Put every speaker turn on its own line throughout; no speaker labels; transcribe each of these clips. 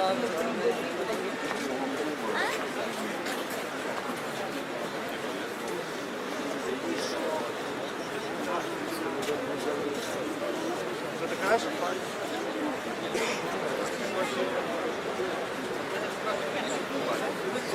Добре.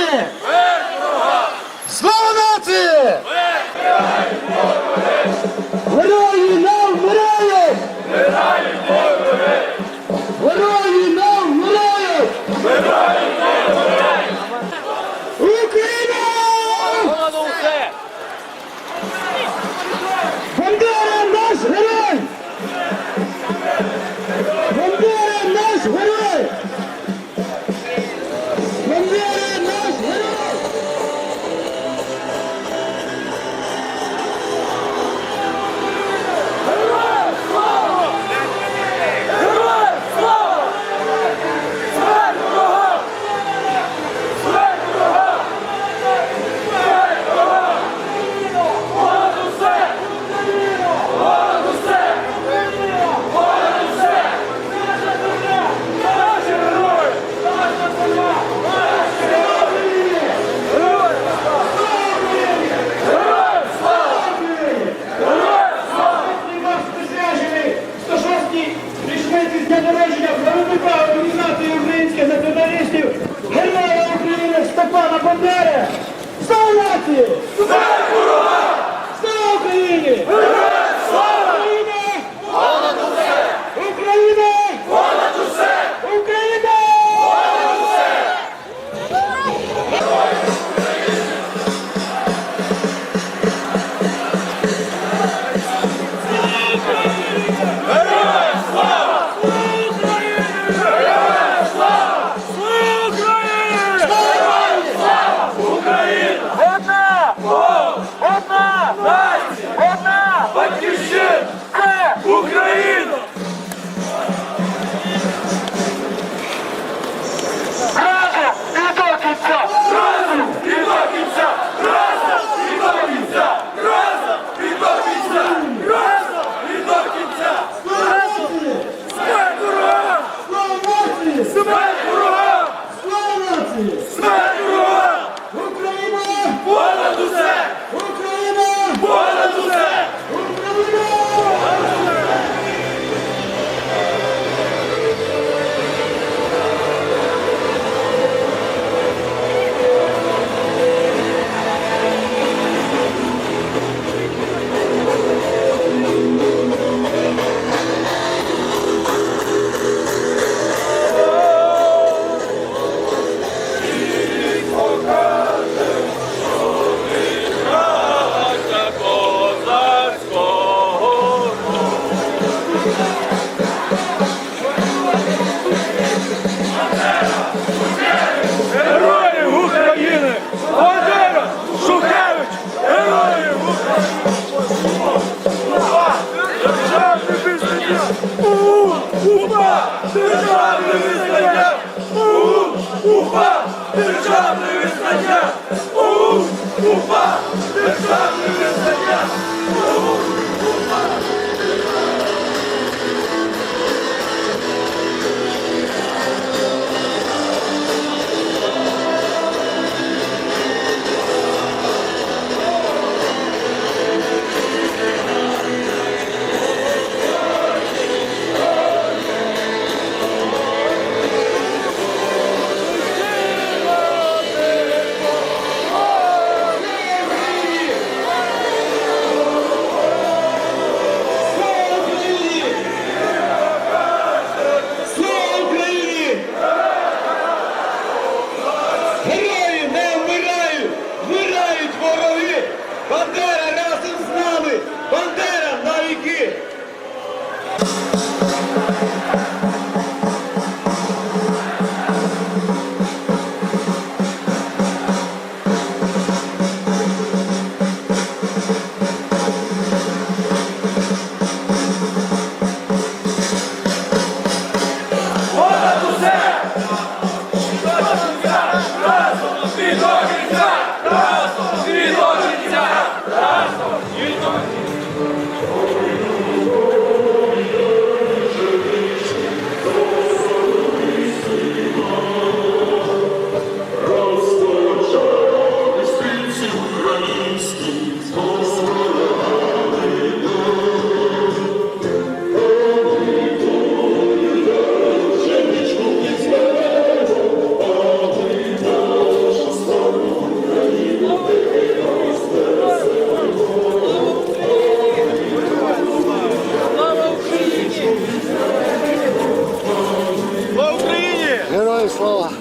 Нації!
Слава нації! Герої не
说啊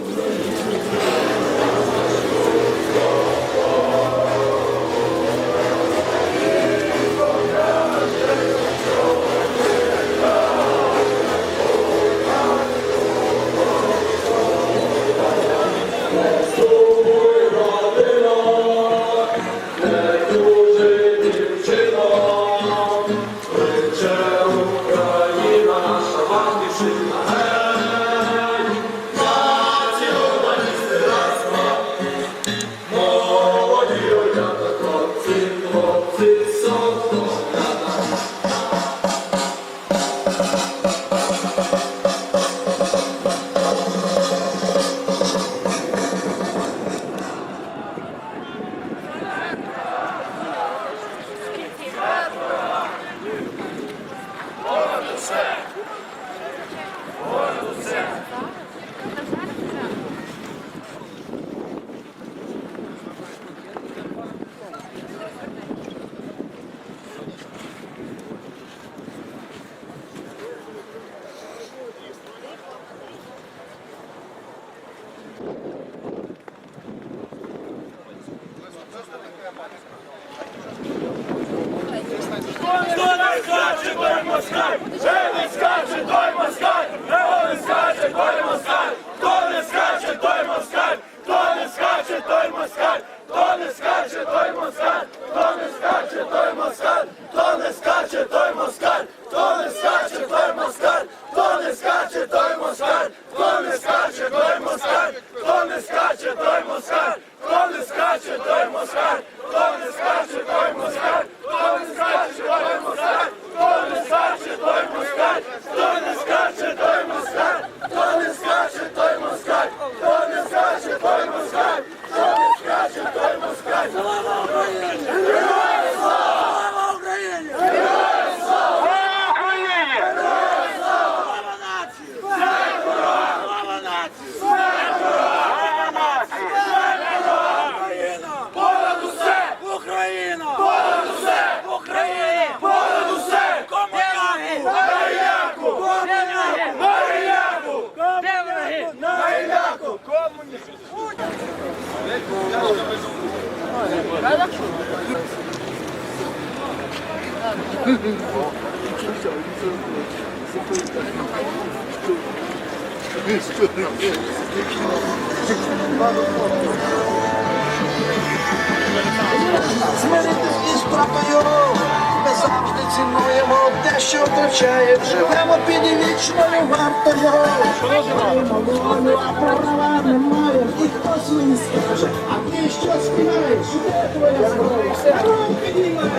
Смиритись із крапою!
Завжди цінуємо те, що втрачає. Живемо під вічною вартою. Маємо волю, а права немає. І хтось мені скаже, а ти що співаєш? Де твоя зброя? Підіймай!